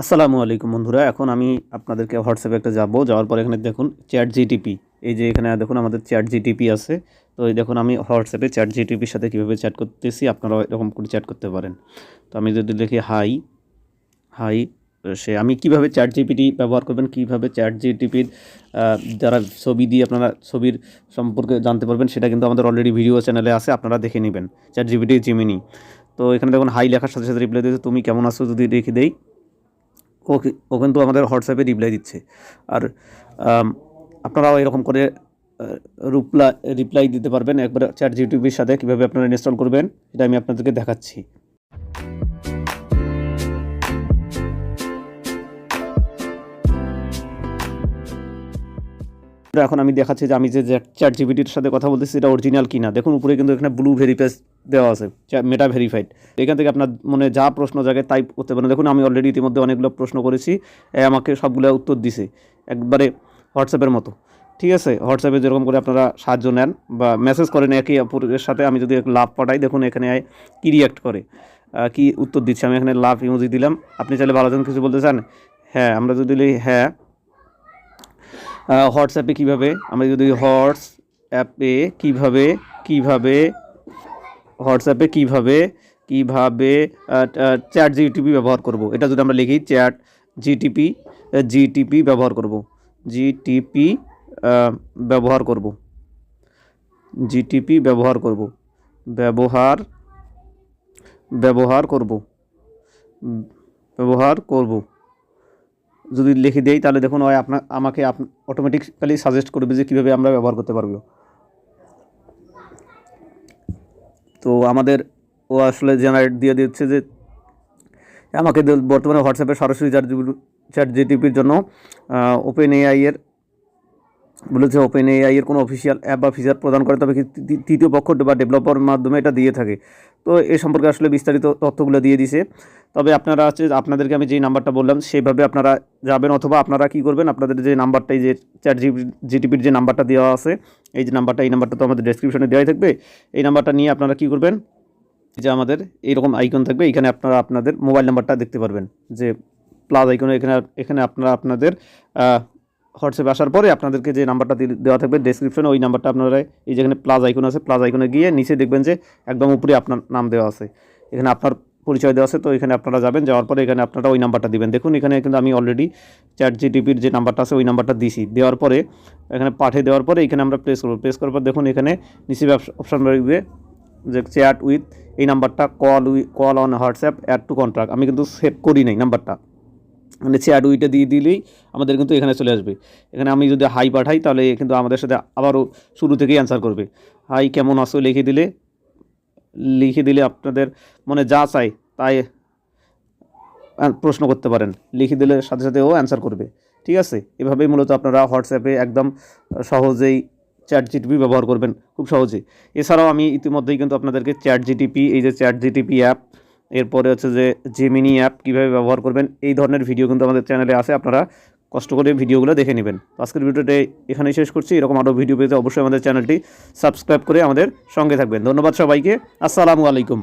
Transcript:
আসসালামু আলাইকুম বন্ধুরা, এখন আমি আপনাদেরকে হোয়াটসঅ্যাপে একটা যাব। যাওয়ার পর এখানে দেখুন চ্যাট জিটিপি এই যে এখানে দেখুন আমাদের চ্যাট জিটিপি আছে। তো এই দেখুন আমি হোয়াটসঅ্যাপে চ্যাট জিটিপির সাথে কীভাবে চ্যাট করতেছি, আপনারাও এরকম করে চ্যাট করতে পারেন। তো আমি যদি লিখি হাই হাই সে আমি কীভাবে চ্যাট জিপিটি ব্যবহার করবেন, কীভাবে চ্যাট জিটিপির যারা ছবি দিয়ে আপনারা ছবির সম্পর্কে জানতে পারবেন, সেটা কিন্তু আমাদের অলরেডি ভিডিও চ্যানেলে আছে, আপনারা দেখে নেবেন। চ্যাট জিপিটি জিমিনি তো এখানে দেখুন হাই লেখার সাথে সাথে রিপ্লাই দিয়েছে, তুমি কেমন আছো যদি রেখে দেই? ও ও কিন্তু আমাদের হোয়াটসঅ্যাপে রিপ্লাই দিচ্ছে। আর আপনারাও এরকম করে রিপ্লাই রিপ্লাই দিতে পারবেন। একবার চ্যাট জিটিভির সাথে কীভাবে আপনারা ইনস্টল করবেন, এটা আমি আপনাদেরকে দেখাচ্ছি। এখন আমি দেখাচ্ছি যে আমি যে চ্যাট জিপিটির সাথে কথা বলতেছি, এটা অরিজিনাল কিনা। দেখুন, উপরে কিন্তু এখানে ব্লু ভেরিফাইস দেওয়া আছে মেটা ভেরিফাইড এখান থেকে আপনার মনে যা প্রশ্ন জায়গায় তাই করতে পারেন। দেখুন, আমি অলরেডি ইতিমধ্যে অনেকগুলো প্রশ্ন করেছি আমাকে সবগুলো উত্তর দিছে, একবারে হোয়াটসঅ্যাপের মতো। ঠিক আছে? হোয়াটসঅ্যাপে যেরকম করে আপনারা সাহায্য নেন বা মেসেজ করেন একই অপরের সাথে, আমি যদি লাভ পাঠাই, দেখুন এখানে কি রিয়াক্ট করে কি উত্তর দিচ্ছে। আমি এখানে লাভ ইমোজি দিলাম। আপনি চাইলে ভালো জন কিছু বলতে চান। হ্যাঁ আমরা যদি হ্যাঁ হোয়াটসঅ্যাপে কীভাবে? আমরা যদি হোয়াটস অ্যাপে কীভাবে কীভাবে, হোয়াটসঅ্যাপে কীভাবে কীভাবে চ্যাট জিটিপি ব্যবহার করব। এটা যদি আমরা লিখি, চ্যাট জিটিপি জিটিপি ব্যবহার করব। জিটিপি ব্যবহার করব। জিটিপি ব্যবহার করব। ব্যবহার ব্যবহার করব। ব্যবহার করব। যদি লিখে দেই, তাহলে দেখুন ওই আপনার আমাকে আপ অটোমেটিক্যালি সাজেস্ট করবে যে কীভাবে আমরা ব্যবহার করতে পারব। তো আমাদের, ও আসলে জেনারেট দিয়ে দিচ্ছে যে, আমাকে বর্তমানে হোয়াটসঅ্যাপে সরাসরি চ্যাট চ্যাট জিটিপির জন্য ওপেন এআই এর বলেছে ওপেন এআই এর কোনো অফিসিয়াল অ্যাপ বা ফিচার প্রদান করে, তবে তৃতীয় পক্ষ বা ডেভেলপার মাধ্যমে এটা দিয়ে থাকে। তো এ সম্পর্কে আসলে বিস্তারিত তথ্যগুলো দিয়ে দিছে। তবে আপনারা আছে আপনাদেরকে আমি যেই নাম্বারটা বললাম, সেইভাবে আপনারা যাবেন অথবা আপনারা কি করবেন, আপনাদের যে নাম্বারটাই যে চ্যাট জিটিপির যে নাম্বারটা দেওয়া আছে, এই যে নাম্বারটা এই নাম্বারটা তো আমাদের ডেসক্রিপশনে দেওয়াই থাকবে। এই নাম্বারটা নিয়ে আপনারা কি করবেন যে আমাদের এইরকম আইকন থাকবে, এখানে আপনারা আপনাদের মোবাইল নাম্বারটা দেখতে পারবেন। যে প্লাস আইকনে এখানে এখানে আপনারা আপনাদের হোয়াটসঅ্যাপে আসার পরে আপনাদেরকে যে নাম্বারটা দেওয়া থাকবে ডেসক্রিপশনে ওই নাম্বারটা আপনারা এই যেখানে প্লাস আইকন আছে প্লাস আইকনে গিয়ে নিচে দেখবেন যে একদম উপরে আপনার নাম দেওয়া আছে। এখানে আপনার পরিচয় দেওয়া আছে, তো এখানে আপনারা যাবেন, যাওয়ার পরে এখানে আপনারা ওই নাম্বারটা দিবেন। দেখুন, এখানে কিন্তু আমি অলরেডি চ্যাট জিটিপির যে নাম্বারটা আছে, ওই নাম্বারটা দিছি। দেওয়ার পরে, এখানে পাঠিয়ে দেওয়ার পরে এখানে আমরা প্রেস করব। প্রেস করার পর দেখুন, এখানে নিচে অপশান রইবে যে চ্যাট উইথ এই নাম্বারটা call we call on WhatsApp add to contract আমি কিন্তু সেভ করি নাই নাম্বারটা। মানে চ্যাট উইটা দিয়ে দিলেই আমাদের কিন্তু এখানে চলে আসবে। এখানে আমি যদি হাই পাঠাই, তাহলে কিন্তু আমাদের সাথে আবারও শুরু থেকেই অ্যান্সার করবে। হাই কেমন আছো? লিখে দিলে লিখে দিলে আপনাদের মনে যা চাই তাই প্রশ্ন করতে পারেন। লিখে দিলে সাথে সাথে ও অ্যান্সার করবে। ঠিক আছে? এভাবেই মূলত আপনারা হোয়াটসঅ্যাপে একদম সহজেই চ্যাট জিটিপি ব্যবহার করবেন, খুব সহজেই এছাড়াও আমি ইতিমধ্যেই কিন্তু আপনাদেরকে চ্যাট জিটিপি এই যে চ্যাট জিটিপি অ্যাপ এরপরে হচ্ছে যে জেমিনি অ্যাপ কীভাবে ব্যবহার করবেন, এই ধরনের ভিডিও কিন্তু আমাদের চ্যানেলে আছে, আপনারা কষ্ট করে ভিডিওগুলো দেখে নেবেন। আজকের ভিডিওটা এখানেই শেষ করছি, এরকম আরও ভিডিও পেতে অবশ্যই আমাদের চ্যানেলটি সাবস্ক্রাইব করে আমাদের সঙ্গে থাকবেন। ধন্যবাদ সবাইকে, আসসালামু আলাইকুম।